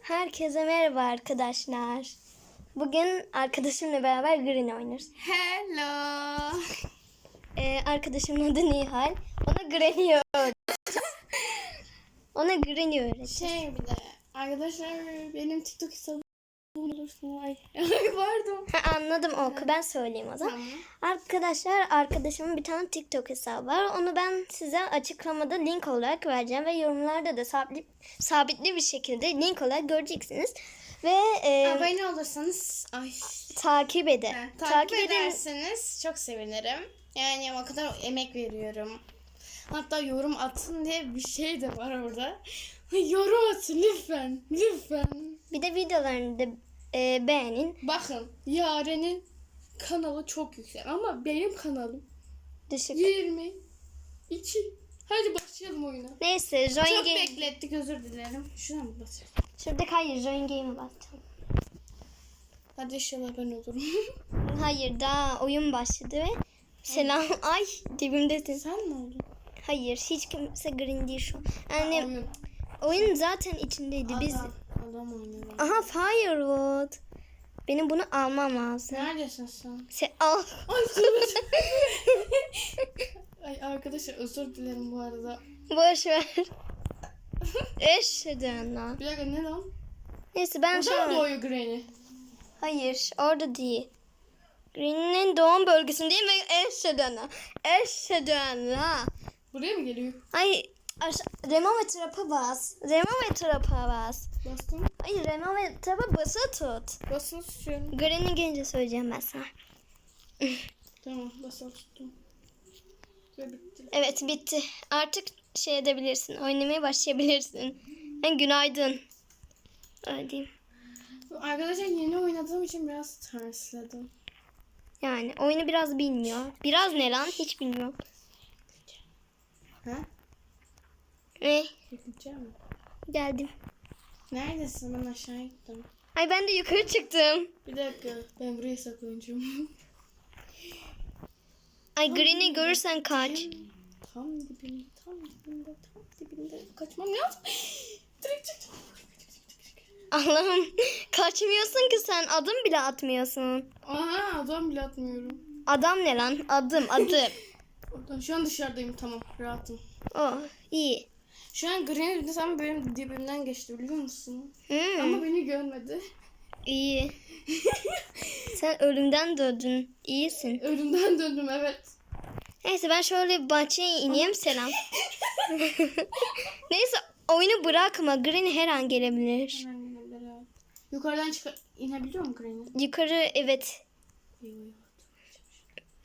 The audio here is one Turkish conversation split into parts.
Herkese merhaba arkadaşlar. Bugün arkadaşımla beraber Green oynarız. Hello. Ee, arkadaşımın adı Nihal. Ona Granny öğreteceğiz. Ona Granny öğreteceğiz. Şey bir de arkadaşlar benim TikTok hesabım Ay pardon. Ha, anladım oku. Ben söyleyeyim o zaman. Tamam. Arkadaşlar arkadaşımın bir tane TikTok hesabı var. Onu ben size açıklamada link olarak vereceğim ve yorumlarda da sabit, sabitli bir şekilde link olarak göreceksiniz. Ve e, Abone olursanız ay takip edin. Ha, takip, ederseniz çok sevinirim. Yani o kadar emek veriyorum. Hatta yorum atın diye bir şey de var orada. yorum atın lütfen. Lütfen. Bir de videolarını da e, beğenin. Bakın Yaren'in kanalı çok yüksek ama benim kanalım Düşük. 22. Hadi başlayalım oyuna. Neyse Join Çok Game. beklettik özür dilerim. Şuna mı basıyorum? Şuradaki hayır Join Game'e basacağım. Hadi inşallah ben olurum. Hayır daha oyun başladı ve selam ay dibimdesin. Sen mi oldun? Hayır hiç kimse green değil şu an. Yani Oyun. oyun zaten içindeydi biz. Adam, adam oynuyor. Aha Firewood. Benim bunu almam lazım. Neredesin sen? Sen al. Ay. Ay arkadaşlar özür dilerim bu arada. Boş ver. Eşhedü Allah. Bir dakika ne lan? Neyse ben şu an... doğuyor Granny? Hayır orada değil. Green'in doğum bölgesindeyim ve eşhedü Allah. Eşhedü Allah. Buraya mı geliyor? Hayır. Remo ve trapa bas. Remo ve trapa bas. Bastım. Hayır Remo ve trapa bası tut. Basılı tutuyorum. Granny gelince söyleyeceğim ben sana. Tamam basılı tuttum. Ve bitti. Evet bitti. Artık şey edebilirsin. Oynamaya başlayabilirsin. Yani günaydın. Öyle diyeyim. Arkadaşlar yeni oynadığım için biraz tersledim. Yani oyunu biraz bilmiyor. Biraz ne lan? Hiç bilmiyorum. Ha? Ne? Gideceğim mi? Geldim. Neredesin? Ben aşağı gittim. Ay ben de yukarı çıktım. Bir dakika. Ben buraya saklanacağım. Ay Green'i görürsen kaç. tam dibinde, tam dibinde, tam dibinde. Kaçmam lazım. Direkt çık. Allah'ım kaçmıyorsun ki sen adım bile atmıyorsun. Aha adam bile atmıyorum. Adam ne lan? Adım adım. Oradan şu an dışarıdayım tamam rahatım. Oh iyi. Şu an de tam benim dibimden geçti biliyor musun? Hmm, Ama beni görmedi. iyi. Sen ölümden döndün. İyisin. Ölümden döndüm evet. Neyse ben şöyle bahçeye ineyim selam. Neyse oyunu bırakma. Green her an gelebilir. Yine beraber. Yukarıdan çık inebiliyor mu Granny? Yukarı evet.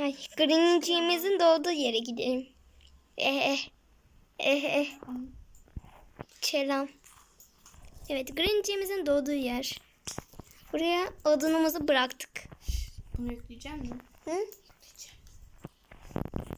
Ay Green'ciğimizin doğduğu yere gidelim. Eh eh. Eh eh. Selam. Evet Green'ciğimizin doğduğu yer. Buraya odunumuzu bıraktık. Bunu yükleyeceğim mi? Hı?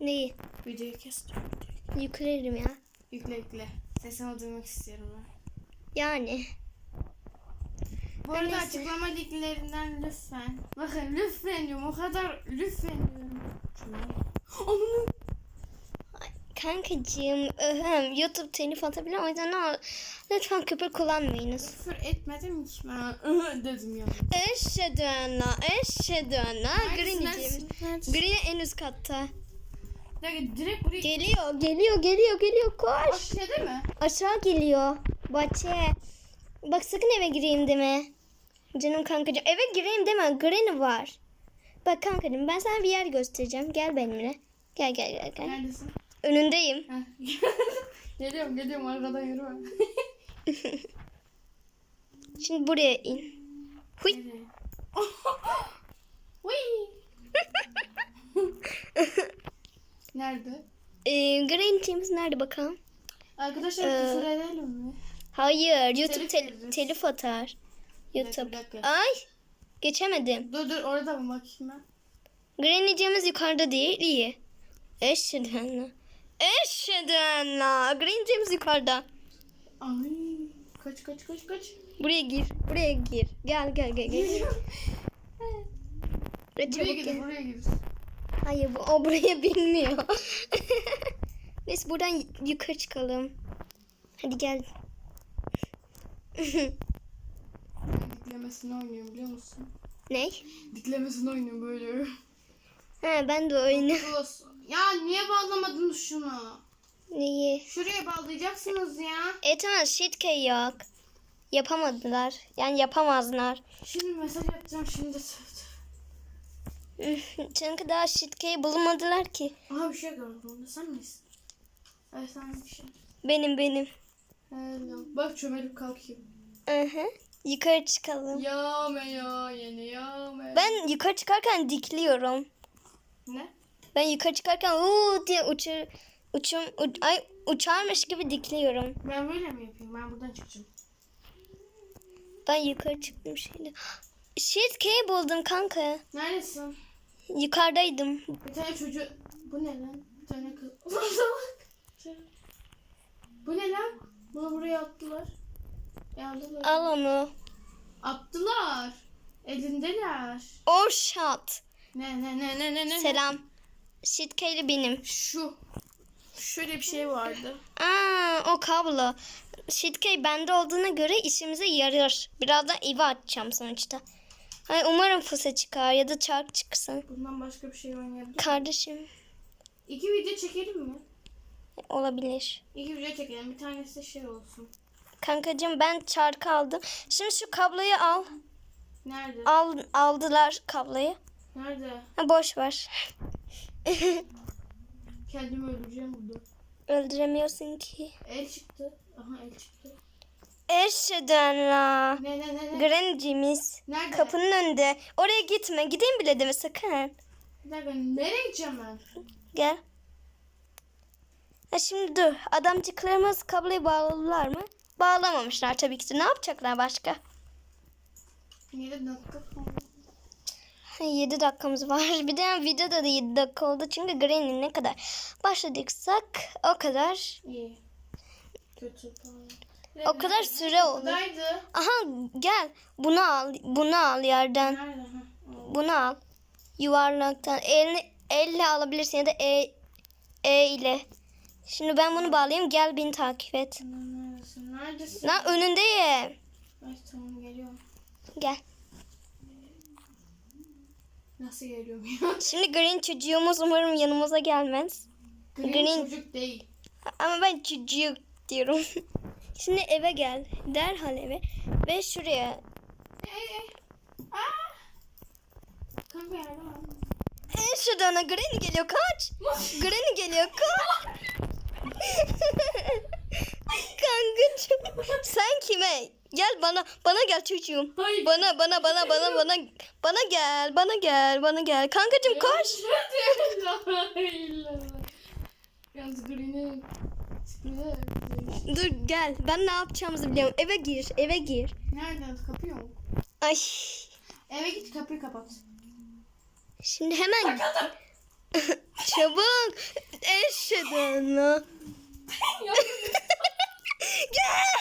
Neyi? Videoyu kes. Yüklerim ya. Yükle yükle. Sesini duymak istiyorum ben. Yani. Bu arada Neyse. açıklama linklerinden lütfen. Bakın lütfen diyorum o kadar lütfen diyorum. Onun Ay, Kankacığım, öhem, YouTube telif atabilir. O yüzden ne- lütfen küfür kullanmayınız. küfür etmedim ki ben. Ihı dedim ya. Eşhedü enna, eşhedü enna. Green'ciğim. Green en üst katta. Dakika, direkt buraya Geliyor, geliyor, geliyor, geliyor. Koş. Aşağıda mı? Aşağı geliyor. Bahçeye. Bak sakın eve gireyim deme. Canım kankacığım. Eve gireyim deme. Granny var. Bak kankacığım ben sana bir yer göstereceğim. Gel benimle. Gel gel gel gel. Neredesin? Önündeyim. Geliyorum geliyorum arkadan yürüme. Şimdi buraya in. Huy. Nereye? Uy. Nerede? Ee, Granny'ciğimiz nerede bakalım? Arkadaşlar Ee, küfür edelim mi? Hayır. YouTube Telif tel- telif atar. YouTube. Dakika, dakika. Ay. Geçemedim. Dur dur orada mı bakayım ben? Granny'ciğimiz yukarıda değil. iyi. Eşhedü. Eşhedü enna. Granny'ciğimiz yukarıda. Ay kaç kaç kaç kaç. Buraya gir. Buraya gir. Gel gel gel gel. Buraya çabuk gir gel. buraya gir. Hayır bu, o buraya bilmiyor. Neyse buradan yukarı çıkalım. Hadi gel. Diklemesini oynuyorum biliyor musun? ne? Diklemesini oynuyorum böyle. Ha ben de oyunu. Ya niye bağlamadınız şunu? Neyi? Şuraya bağlayacaksınız ya. E tamam shitkey yok. Yapamadılar. Yani yapamazlar. Şimdi mesaj atacağım şimdi. Çünkü daha shitkey bulmadılar ki. Aha bir şey gördüm onda. Sen misin? Evet sen bir şey. Benim benim. Hello. Bak çömelip kalkayım. Hı hı. Yukarı çıkalım. Yağme ya yine yağme. Ben yukarı çıkarken dikliyorum. Ne? Ben yukarı çıkarken uuu diye uçur, uçum, u- ay, uçarmış gibi dikliyorum. Ben böyle mi yapayım? Ben buradan çıkacağım. Ben yukarı çıktım şimdi. Shitkey buldum kanka. Neredesin? Yukarıdaydım. Bir tane çocuğu... Bu ne lan? Bir tane kız... Bu ne lan? Bunu buraya attılar. Aldılar. Al onu. Attılar. Elindeler. O shot. Ne ne ne ne ne ne? Selam. Shitkey'li benim. Şu. Şöyle bir şey vardı. Aa, o kablo. Shitkey bende olduğuna göre işimize yarar. Birazdan evi açacağım sonuçta. Ay, umarım fısa çıkar ya da çark çıksın. Bundan başka bir şey oynayabilir. Kardeşim İki video çekelim mi? olabilir. İki video çekelim. Bir tanesi şey olsun. Kankacığım ben çark aldım. Şimdi şu kabloyu al. Nerede? al aldılar kabloyu. Nerede? Ha, boş ver. Kendimi öldüreceğim burada. Öldüremiyorsun ki. El çıktı. Aha el çıktı. Eşheden la. Ne ne ne ne? Granny'cimiz. Nerede? Kapının önünde. Oraya gitme. Gideyim bile deme sakın. Bir dakika nereye gideceğim ben? Gel. Ha şimdi dur. Adamcıklarımız kabloyu bağladılar mı? Bağlamamışlar tabii ki. Ne yapacaklar başka? 7 dakika. 7 dakikamız var. Bir de videoda da 7 dakika oldu. Çünkü Granny ne kadar başladıksak o kadar İyi. Kötü o kadar süre. Buradaydı. Aha gel. Bunu al. Bunu al yerden. Nerede? Bunu al. Yuvarlaktan. Elini, elle alabilirsin ya da e, e ile. Şimdi ben bunu bağlayayım. Gel beni takip et. Neredesin? Neredesin? Lan önündeyim. Ay tamam geliyorum. Gel. Nasıl geliyorum ya? Şimdi Green çocuğumuz umarım yanımıza gelmez. Green, Green. çocuk değil. Ama ben çocuk diyorum. Şimdi eve gel. Derhal eve. Ve şuraya. Ey ey. Aa! Kanka yardım al. En şuradan Granny geliyor kaç. Granny geliyor kaç. Kankacığım. Sen kime? Gel bana bana gel çocuğum. Hayır. Bana bana bana bana bana bana gel bana gel bana gel. Kankacığım koş. Yalnız Dur gel. Ben ne yapacağımızı biliyorum. Eve gir. Eve gir. Nerede? Kapı yok. Ay. Eve git kapıyı kapat. Şimdi hemen çabuk. Eşhedü la. Gel.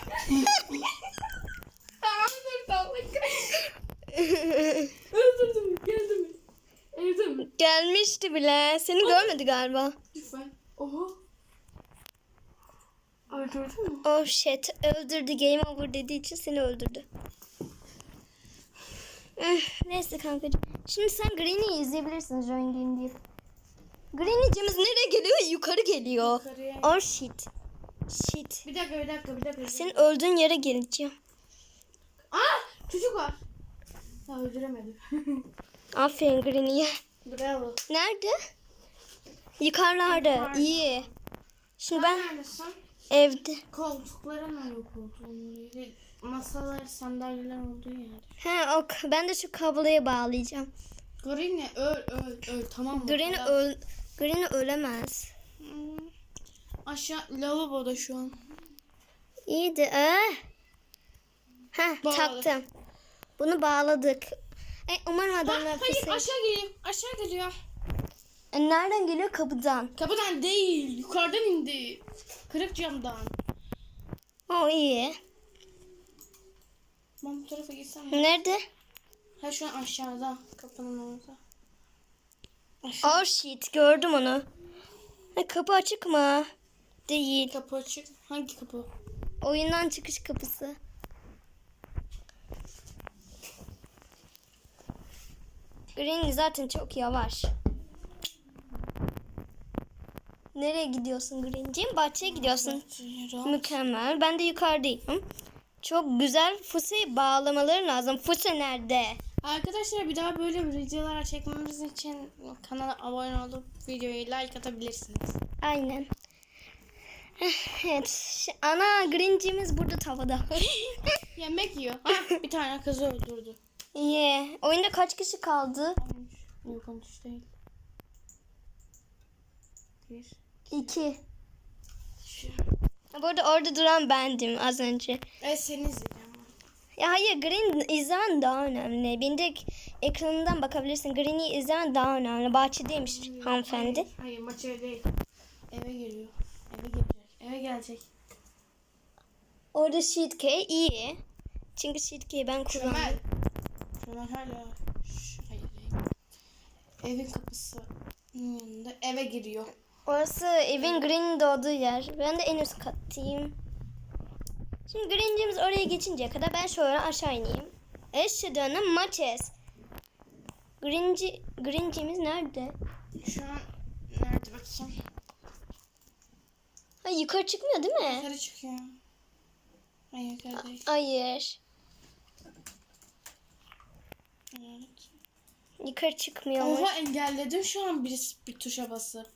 Öldürdüm. Geldi mi? Evde mi? Gelmişti bile. Seni görmedi galiba. Lütfen. Oha. Öldürdün mü? Oh shit. Öldürdü. Game over dediği için seni öldürdü. Üf, Neyse kankacığım. Şimdi sen Green'i izleyebilirsin Join Game diye. Green'icimiz nereye geliyor? Yukarı geliyor. Yukarıya. Oh shit. Shit. Bir dakika bir dakika bir dakika. Senin öldüğün yere geleceğim. Aa çocuk var. Ya öldüremedim. Aferin Green'ye. Bravo. Nerede? Yukarılarda. Yukarıda. İyi. Şimdi Ben ben neredesin? evde. Koltuklara ne yok koltuğun? Masalar, sandalyeler olduğu yer. He ok. Ben de şu kabloya bağlayacağım. Green'e öl öl öl tamam mı? Green Adam- öl Green ölemez. Hmm. Aşağı lavaboda şu an. İyiydi. Eh. Heh, Bağladık. taktım. Bunu bağladık. E, umarım adamlar Hayır pis- aşağı geliyor. Aşağı geliyor. E, nereden geliyor? Kapıdan. Kapıdan değil. Yukarıdan indi. Kırık camdan. O iyi. Ben bu tarafa gitsem. Nerede? Ha şu an aşağıda. Kapının orada. Oh shit. Gördüm onu. Ha, kapı açık mı? Değil. Kapı açık. Hangi kapı? Oyundan çıkış kapısı. Green zaten çok yavaş. Nereye gidiyorsun Green'ciğim? Bahçeye gidiyorsun. Mükemmel. Ben de yukarıdayım. Çok güzel. Fuse'yi bağlamaları lazım. Fuse nerede? Arkadaşlar bir daha böyle videolar çekmemiz için kanala abone olup videoyu like atabilirsiniz. Aynen. Evet. Ana Green'ciğimiz burada tavada. Yemek yiyor. Ha, bir tane kızı öldürdü. İyi. Oyunda kaç kişi kaldı? Yok konuş değil. Bir. İki. Şu. Bu arada orada duran bendim az önce. Evet seni izleyeceğim. Ya hayır Green izlemen daha önemli. Bir de ekranından bakabilirsin. Green'i izlemen daha önemli. Bahçedeymiş hanımefendi. Hayır, hayır maç eve değil. Eve geliyor. Eve gelecek. Eve gelecek. Orada Sheet K iyi. Çünkü Sheet K'yi ben kullandım. Çömel hala. Şş, hayır değil. Evin kapısı yanında eve giriyor. Orası evin Green'in doğduğu yer. Ben de en üst kattayım. Şimdi Green'cimiz oraya geçinceye kadar ben şöyle aşağı ineyim. Eşhedü'nün maçes. Green'ci, Green'cimiz nerede? Şu an nerede bakayım? Ha, yukarı çıkmıyor değil mi? Yukarı çıkıyor. Hayır yukarı değil. Hayır. Yukarı çıkmıyormuş. Oha engelledim şu an bir, bir tuşa basıp.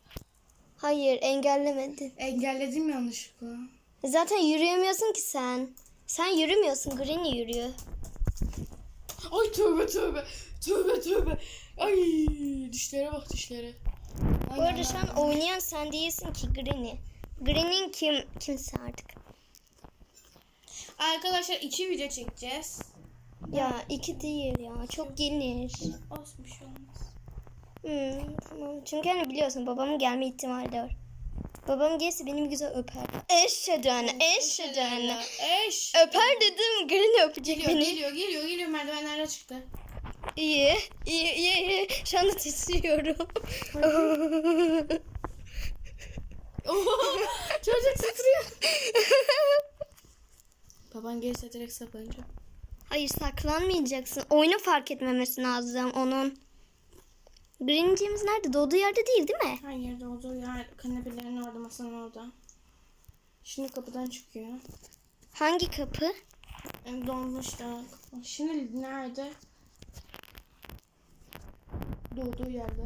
Hayır engellemedin. Engelledim yanlışlıkla. Zaten yürüyemiyorsun ki sen. Sen yürümüyorsun. Green yürüyor. Ay tövbe tövbe. Tövbe tövbe. Ay dişlere bak dişlere. Ay, Bu arada şu an oynayan sen değilsin ki Green'i. Green'in kim kimse artık. Arkadaşlar iki video çekeceğiz. Ya iki değil ya. Çok gelir. Olsun bir şey olmaz. Hmm, tamam. Çünkü hani biliyorsun babamın gelme ihtimali de var. Babam gelirse benim güzel öper. Eşhedüene, eşhedüene. Eş. Öper dedim, Green öpecek Geliyor, beni. geliyor, geliyor, geliyor. Merdivenlerden çıktı. İyi, iyi, iyi, iyi. Şu anda titriyorum. Çocuk titriyor. Baban gelirse direkt saklanacağım. Hayır saklanmayacaksın. Oyunu fark etmemesi lazım onun. Green'ciğimiz nerede? Doğduğu yerde değil değil mi? Her yerde olduğu yer kanepelerin orada, masanın orada. Şimdi kapıdan çıkıyor. Hangi kapı? Yani donmuş da kapı. Şimdi nerede? Doğduğu yerde.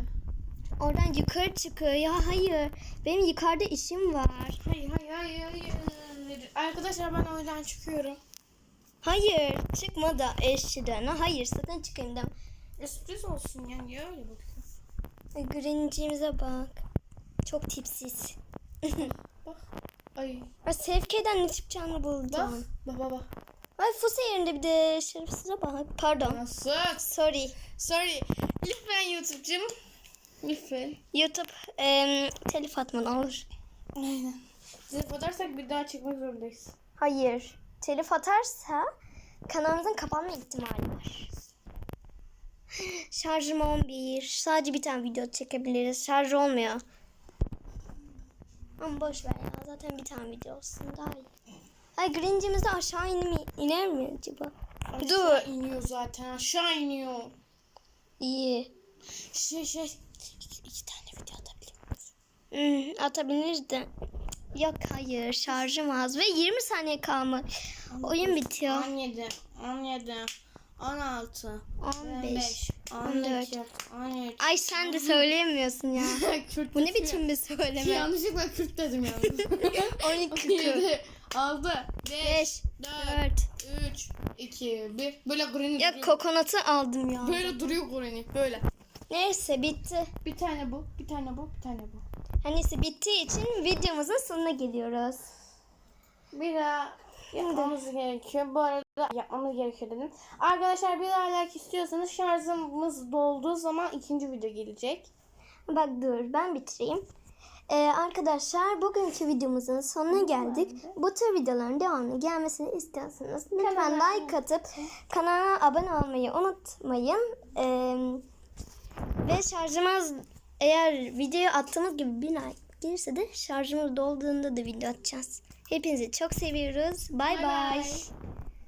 Oradan yukarı çıkıyor. Ya hayır. Benim yukarıda işim var. Hayır, hayır, hayır, hayır. Arkadaşlar ben oyundan çıkıyorum. Hayır. Çıkma da eşçiden. Hayır sakın çıkayım deme. E, sürpriz olsun yani. Niye öyle bakıyorsun? Ay, Green'ciğimize bak. Çok tipsiz. Bak. Ay. Ay Sevke'den ne çıkacağını buldum. Bak bak bak. Ay Fuse yerinde bir de şerefsize bak. Pardon. Nasıl? Sorry. Sorry. Lütfen YouTube'cum. Lütfen. YouTube em, telif atma ne olur. Aynen. Zırh atarsak bir daha çekmek zorundayız. Hayır. Telif atarsa kanalımızın kapanma ihtimali var. Şarjım 11. Sadece bir tane video çekebiliriz. Şarj olmuyor. Ama boş ver ya. Zaten bir tane video olsun daha iyi. Ay Green'cimiz de aşağı iner mi, iner mi acaba? Aşağı iniyor zaten. Aşağı iniyor. İyi. Şey şey. İki, iki tane video atabilir miyiz? Hmm, atabiliriz de. Yok hayır şarjım az ve 20 saniye kalmış. Oyun bitiyor. 17, 17, 16, 15, 15, 14, 13. Ay sen de söyleyemiyorsun ya. Kürt Bu ne biçim bir söyleme? Yanlışlıkla Kürt dedim yalnız. 12 40. 17, 6, 5, 5, 4, 4. 3, 2, 1. Böyle Granny Ya kokonatı aldım ya. Böyle duruyor Granny. Böyle. Neyse bitti. Bir tane bu, bir tane bu, bir tane bu. Hani neyse bittiği için videomuzun sonuna geliyoruz. Bir daha yapmamız gerekiyor. Bu arada yapmamız gerekiyor dedim. Arkadaşlar bir daha like istiyorsanız şarjımız dolduğu zaman ikinci video gelecek. Bak dur ben bitireyim. Ee, arkadaşlar bugünkü videomuzun sonuna geldik. Bu tür videoların devamlı gelmesini istiyorsanız lütfen Kanala- like atıp kanala abone olmayı unutmayın. Ee, ve şarjımız eğer video attığımız gibi bir like gelirse de şarjımız dolduğunda da video atacağız. Hepinizi çok seviyoruz. Bay. bay.